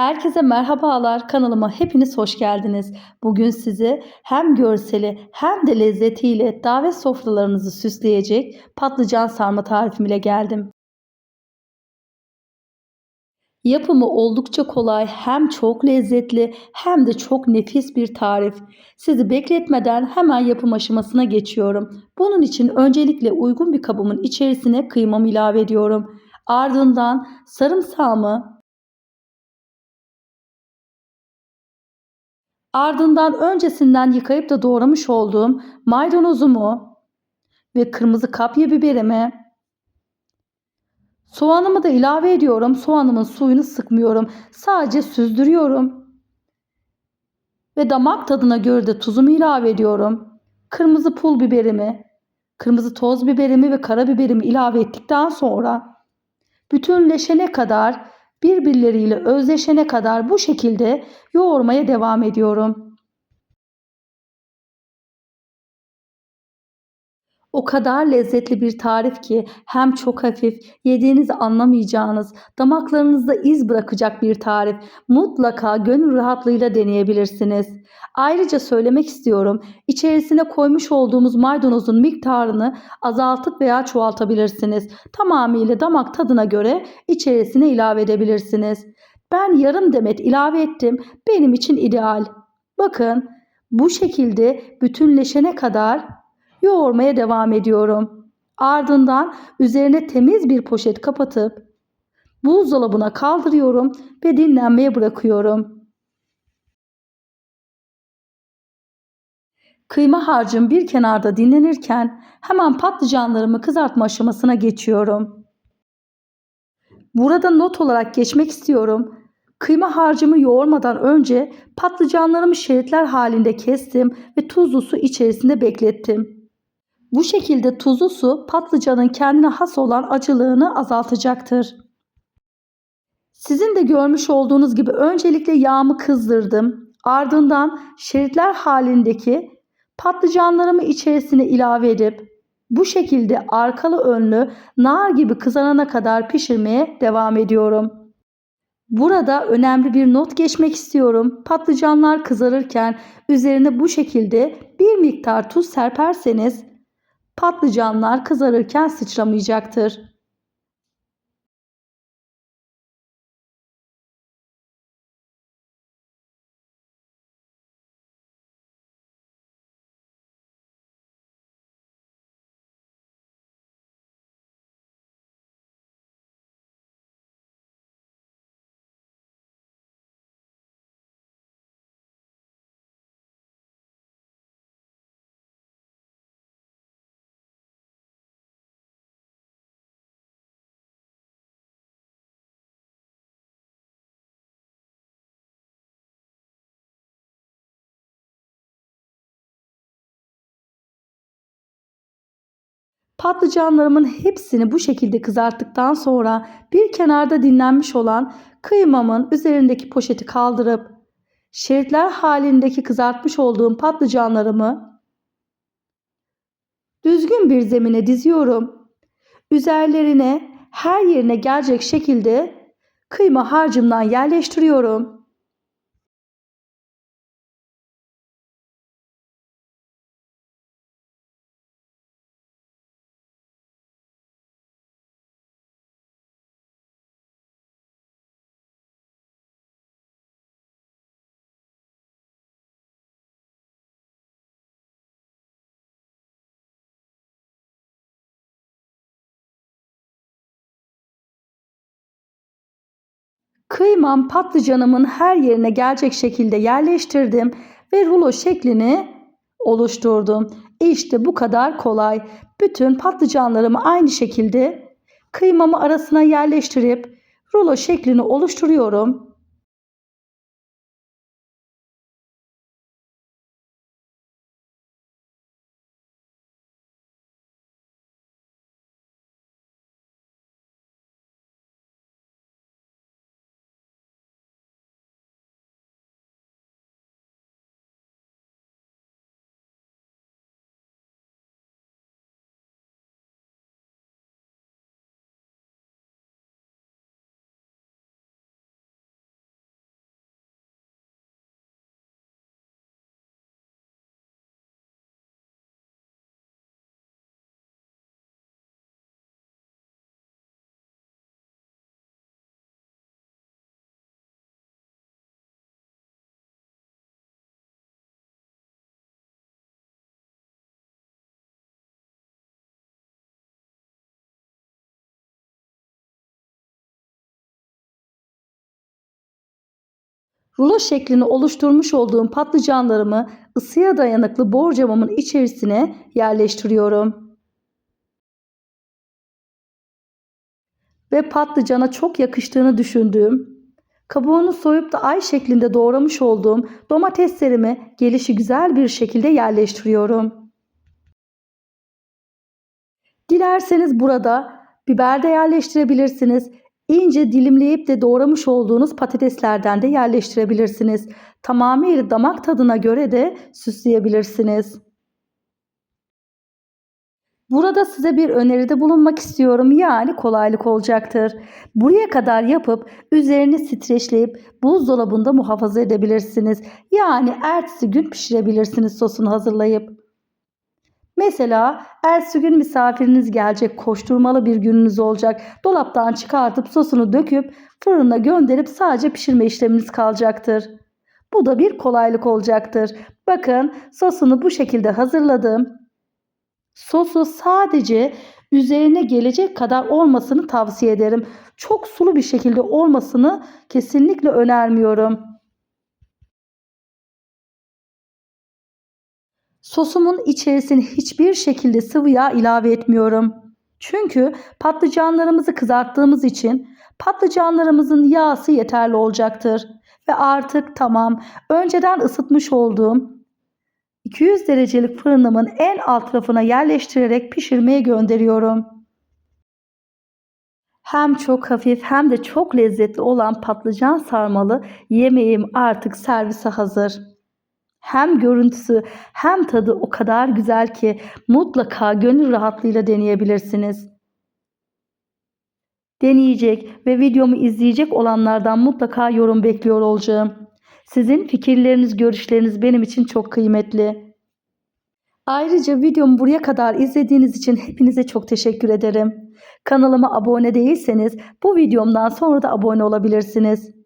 Herkese merhabalar. Kanalıma hepiniz hoş geldiniz. Bugün size hem görseli hem de lezzetiyle davet sofralarınızı süsleyecek patlıcan sarma tarifim ile geldim. Yapımı oldukça kolay, hem çok lezzetli hem de çok nefis bir tarif. Sizi bekletmeden hemen yapım aşamasına geçiyorum. Bunun için öncelikle uygun bir kabımın içerisine kıymamı ilave ediyorum. Ardından sarımsağımı, Ardından öncesinden yıkayıp da doğramış olduğum maydanozumu ve kırmızı kapya biberimi soğanımı da ilave ediyorum. Soğanımın suyunu sıkmıyorum. Sadece süzdürüyorum. Ve damak tadına göre de tuzumu ilave ediyorum. Kırmızı pul biberimi, kırmızı toz biberimi ve karabiberimi ilave ettikten sonra bütünleşene kadar birbirleriyle özleşene kadar bu şekilde yoğurmaya devam ediyorum. O kadar lezzetli bir tarif ki hem çok hafif, yediğinizi anlamayacağınız, damaklarınızda iz bırakacak bir tarif. Mutlaka gönül rahatlığıyla deneyebilirsiniz. Ayrıca söylemek istiyorum, içerisine koymuş olduğumuz maydanozun miktarını azaltıp veya çoğaltabilirsiniz. Tamamıyla damak tadına göre içerisine ilave edebilirsiniz. Ben yarım demet ilave ettim. Benim için ideal. Bakın bu şekilde bütünleşene kadar yoğurmaya devam ediyorum. Ardından üzerine temiz bir poşet kapatıp buzdolabına kaldırıyorum ve dinlenmeye bırakıyorum. Kıyma harcım bir kenarda dinlenirken hemen patlıcanlarımı kızartma aşamasına geçiyorum. Burada not olarak geçmek istiyorum. Kıyma harcımı yoğurmadan önce patlıcanlarımı şeritler halinde kestim ve tuzlu su içerisinde beklettim. Bu şekilde tuzlu su patlıcanın kendine has olan acılığını azaltacaktır. Sizin de görmüş olduğunuz gibi öncelikle yağımı kızdırdım. Ardından şeritler halindeki patlıcanlarımı içerisine ilave edip bu şekilde arkalı önlü nar gibi kızarana kadar pişirmeye devam ediyorum. Burada önemli bir not geçmek istiyorum. Patlıcanlar kızarırken üzerine bu şekilde bir miktar tuz serperseniz patlıcanlar kızarırken sıçramayacaktır. Patlıcanlarımın hepsini bu şekilde kızarttıktan sonra bir kenarda dinlenmiş olan kıymamın üzerindeki poşeti kaldırıp şeritler halindeki kızartmış olduğum patlıcanlarımı düzgün bir zemine diziyorum. Üzerlerine her yerine gelecek şekilde kıyma harcımdan yerleştiriyorum. Kıymam patlıcanımın her yerine gelecek şekilde yerleştirdim ve rulo şeklini oluşturdum. İşte bu kadar kolay. Bütün patlıcanlarımı aynı şekilde kıymamı arasına yerleştirip rulo şeklini oluşturuyorum. Rulo şeklini oluşturmuş olduğum patlıcanlarımı ısıya dayanıklı borcamımın içerisine yerleştiriyorum. Ve patlıcana çok yakıştığını düşündüğüm, kabuğunu soyup da ay şeklinde doğramış olduğum domateslerimi gelişi güzel bir şekilde yerleştiriyorum. Dilerseniz burada biber de yerleştirebilirsiniz. İnce dilimleyip de doğramış olduğunuz patateslerden de yerleştirebilirsiniz. Tamamıyla damak tadına göre de süsleyebilirsiniz. Burada size bir öneride bulunmak istiyorum. Yani kolaylık olacaktır. Buraya kadar yapıp üzerini streçleyip buzdolabında muhafaza edebilirsiniz. Yani ertesi gün pişirebilirsiniz sosunu hazırlayıp. Mesela ertesi gün misafiriniz gelecek, koşturmalı bir gününüz olacak. Dolaptan çıkartıp sosunu döküp fırına gönderip sadece pişirme işleminiz kalacaktır. Bu da bir kolaylık olacaktır. Bakın sosunu bu şekilde hazırladım. Sosu sadece üzerine gelecek kadar olmasını tavsiye ederim. Çok sulu bir şekilde olmasını kesinlikle önermiyorum. Sosumun içerisine hiçbir şekilde sıvı yağ ilave etmiyorum. Çünkü patlıcanlarımızı kızarttığımız için patlıcanlarımızın yağsı yeterli olacaktır. Ve artık tamam önceden ısıtmış olduğum 200 derecelik fırınımın en alt rafına yerleştirerek pişirmeye gönderiyorum. Hem çok hafif hem de çok lezzetli olan patlıcan sarmalı yemeğim artık servise hazır. Hem görüntüsü hem tadı o kadar güzel ki mutlaka gönül rahatlığıyla deneyebilirsiniz. Deneyecek ve videomu izleyecek olanlardan mutlaka yorum bekliyor olacağım. Sizin fikirleriniz, görüşleriniz benim için çok kıymetli. Ayrıca videomu buraya kadar izlediğiniz için hepinize çok teşekkür ederim. Kanalıma abone değilseniz bu videomdan sonra da abone olabilirsiniz.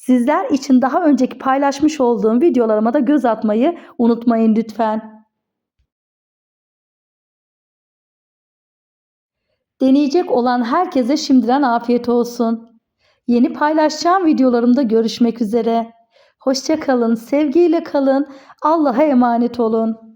Sizler için daha önceki paylaşmış olduğum videolarıma da göz atmayı unutmayın lütfen. Deneyecek olan herkese şimdiden afiyet olsun. Yeni paylaşacağım videolarımda görüşmek üzere. Hoşça kalın, sevgiyle kalın. Allah'a emanet olun.